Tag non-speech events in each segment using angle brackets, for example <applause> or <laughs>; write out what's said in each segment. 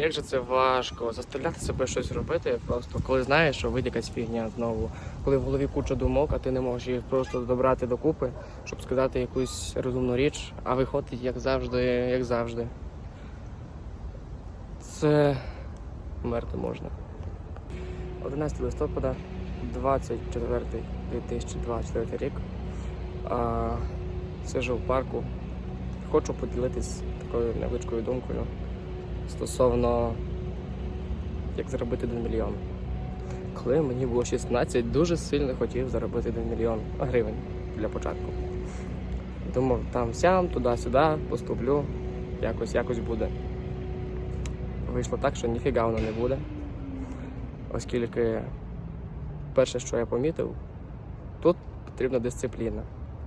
як же це важко заставляти себе щось робити, просто коли знаєш, що вийде якась фігня знову, коли в голові куча думок, а ти не можеш їх просто добрати докупи, щоб сказати якусь розумну річ, а виходить як завжди, як завжди. Це вмерти можна. 11 листопада, 24 2024 рік. А, сижу в парку. Хочу поділитись такою невеличкою думкою стосовно як заробити 1 мільйон. Коли мені було 16, дуже сильно хотів заробити 1 мільйон гривень для початку. Думав, там сям, туди-сюди, поступлю, якось якось буде. Вийшло так, що ніфіга воно не буде. Оскільки перше, що я помітив, тут потрібна дисципліна.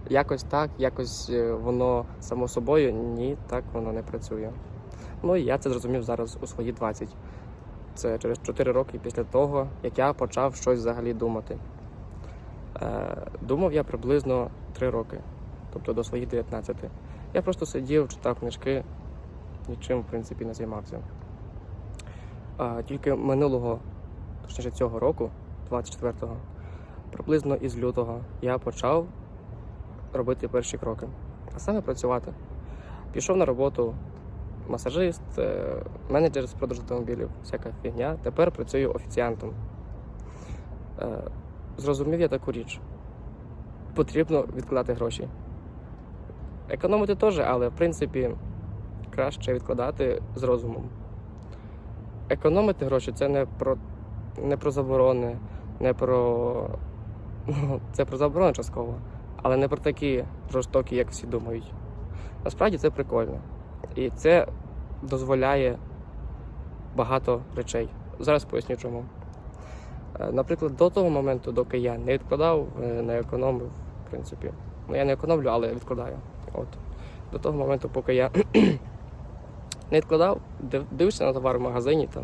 Якось так, якось е, воно само собою, ні, так воно не працює. Ну і я це зрозумів зараз у свої 20. Це через 4 роки після того, як я почав щось взагалі думати. Е, думав я приблизно 3 роки, тобто до своїх 19. Я просто сидів, читав книжки, нічим в принципі не займався. А, тільки минулого, точніше цього року, 24-го, приблизно із лютого, я почав робити перші кроки, а саме працювати. Пішов на роботу масажист, е, менеджер з продажу автомобілів, всяка фігня. Тепер працюю офіціантом. Е, Зрозумів я таку річ. Потрібно відкладати гроші. Економити теж, але в принципі краще відкладати з розумом. Економити гроші це не про, не про заборони, не про. Ну, це про заборони частково, але не про такі жорстокі, як всі думають. Насправді це прикольно. І це дозволяє багато речей. Зараз поясню чому. Е, Наприклад, до того моменту, доки я не відкладав, е, не економив, в принципі. Ну, я не економлю, але відкладаю. От. До того моменту, поки я <clears throat> не відкладав, див- дивишся на товар в магазині, там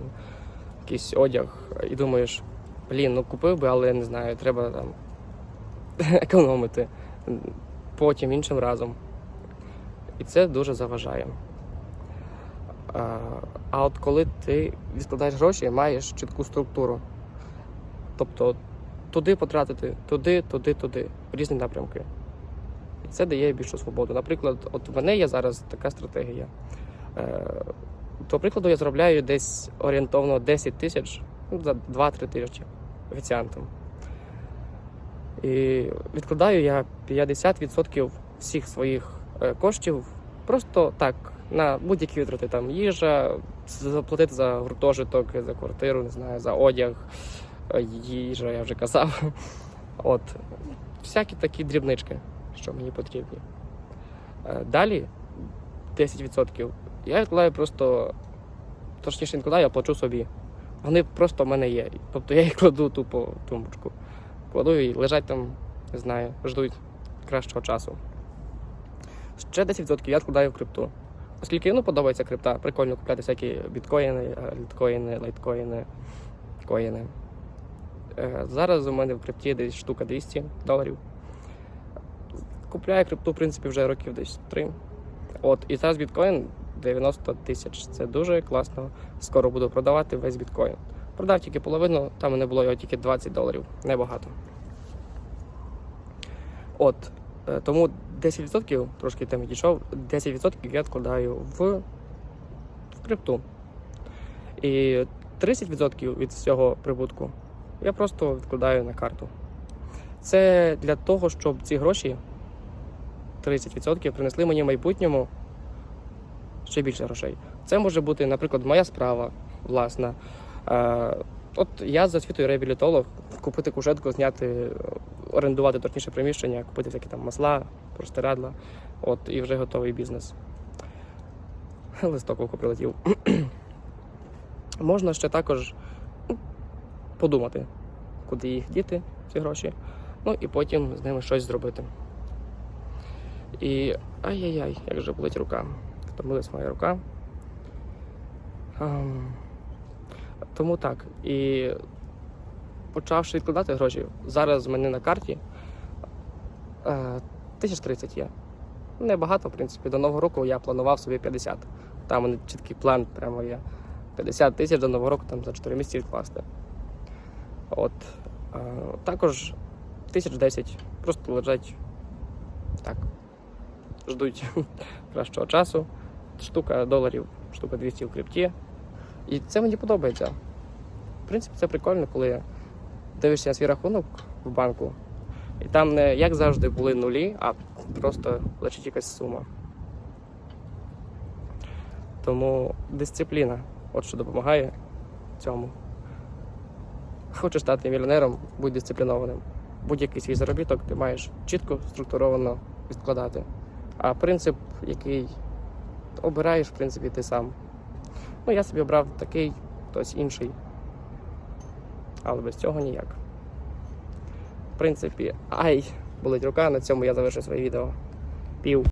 якийсь одяг, і думаєш, блін, ну купив би, але не знаю, треба там <laughs> економити потім іншим разом. І це дуже заважає. А, а от коли ти відкладаєш гроші, маєш чітку структуру. Тобто туди потратити, туди, туди, туди, в різні напрямки. І це дає більшу свободу. Наприклад, от в мене є зараз така стратегія. Е, до прикладу, я заробляю десь орієнтовно 10 тисяч ну, за 2-3 тижні офіціантом. І відкладаю я 50% всіх своїх е, коштів просто так, на будь-які витрати, там їжа, заплатити за гуртожиток, за квартиру, не знаю, за одяг, е, їжа, я вже казав. <laughs> От, всякі такі дрібнички, що мені потрібні. Е, Далі 10% я відкладаю просто, точніше, відкладаю, а плачу собі. Вони просто в мене є. Тобто я їх кладу тупо в тумбочку. Кладу і лежать там, не знаю, ждуть кращого часу. Ще 10% я відкладаю в крипту. Оскільки ну, подобається крипта, прикольно купляти всякі біткоїни, літкоїни, лайткоїни, коїни. Е, Зараз у мене в крипті десь штука 200 доларів. Купляю крипту, в принципі, вже років десь 3. От, і зараз біткоін 90 тисяч. Це дуже класно. Скоро буду продавати весь біткоін. Продав тільки половину, там мене було його тільки 20 доларів, небагато. От, е, тому 10%, трошки там відійшов, 10% я відкладаю в, в крипту. І 30% від всього прибутку я просто відкладаю на карту. Це для того, щоб ці гроші 30% принесли мені в майбутньому ще більше грошей. Це може бути, наприклад, моя справа власна. Е, От я за освітою реабілітолог, купити кушетку, зняти, орендувати точніше приміщення, купити всякі там масла, простирадла. От і вже готовий бізнес. <laughs> Листок око прилетів. <clears throat> Можна ще також ну, подумати, куди їх діти, ці гроші, ну і потім з ними щось зробити. І ай-яй-яй, як же болить рука. Втомилась моя рука. Ам, Тому так. І почавши відкладати гроші, зараз в мене на карті е, 1030 є. Небагато, в принципі. До Нового року я планував собі 50. Там у мене чіткий план прямо є. 50 тисяч до нового року там за 4 місяці відкласти. От. А, також тисяч 10 просто лежать так. Ждуть <laughs> кращого часу. Штука доларів, штука 200 в крипті. І це мені подобається. В принципі, це прикольно, коли дивишся на свій рахунок в банку, і там не як завжди були нулі, а просто лежить якась сума. Тому дисципліна, от що допомагає цьому. Хочеш стати мільйонером, будь дисциплінованим. Будь-який свій заробіток ти маєш чітко структуровано відкладати. А принцип, який обираєш, в принципі, ти сам. Ну, я собі обрав такий, хтось інший. Але без цього ніяк. Принципі, ай, болить рука, на цьому я завершу своє відео. Пів.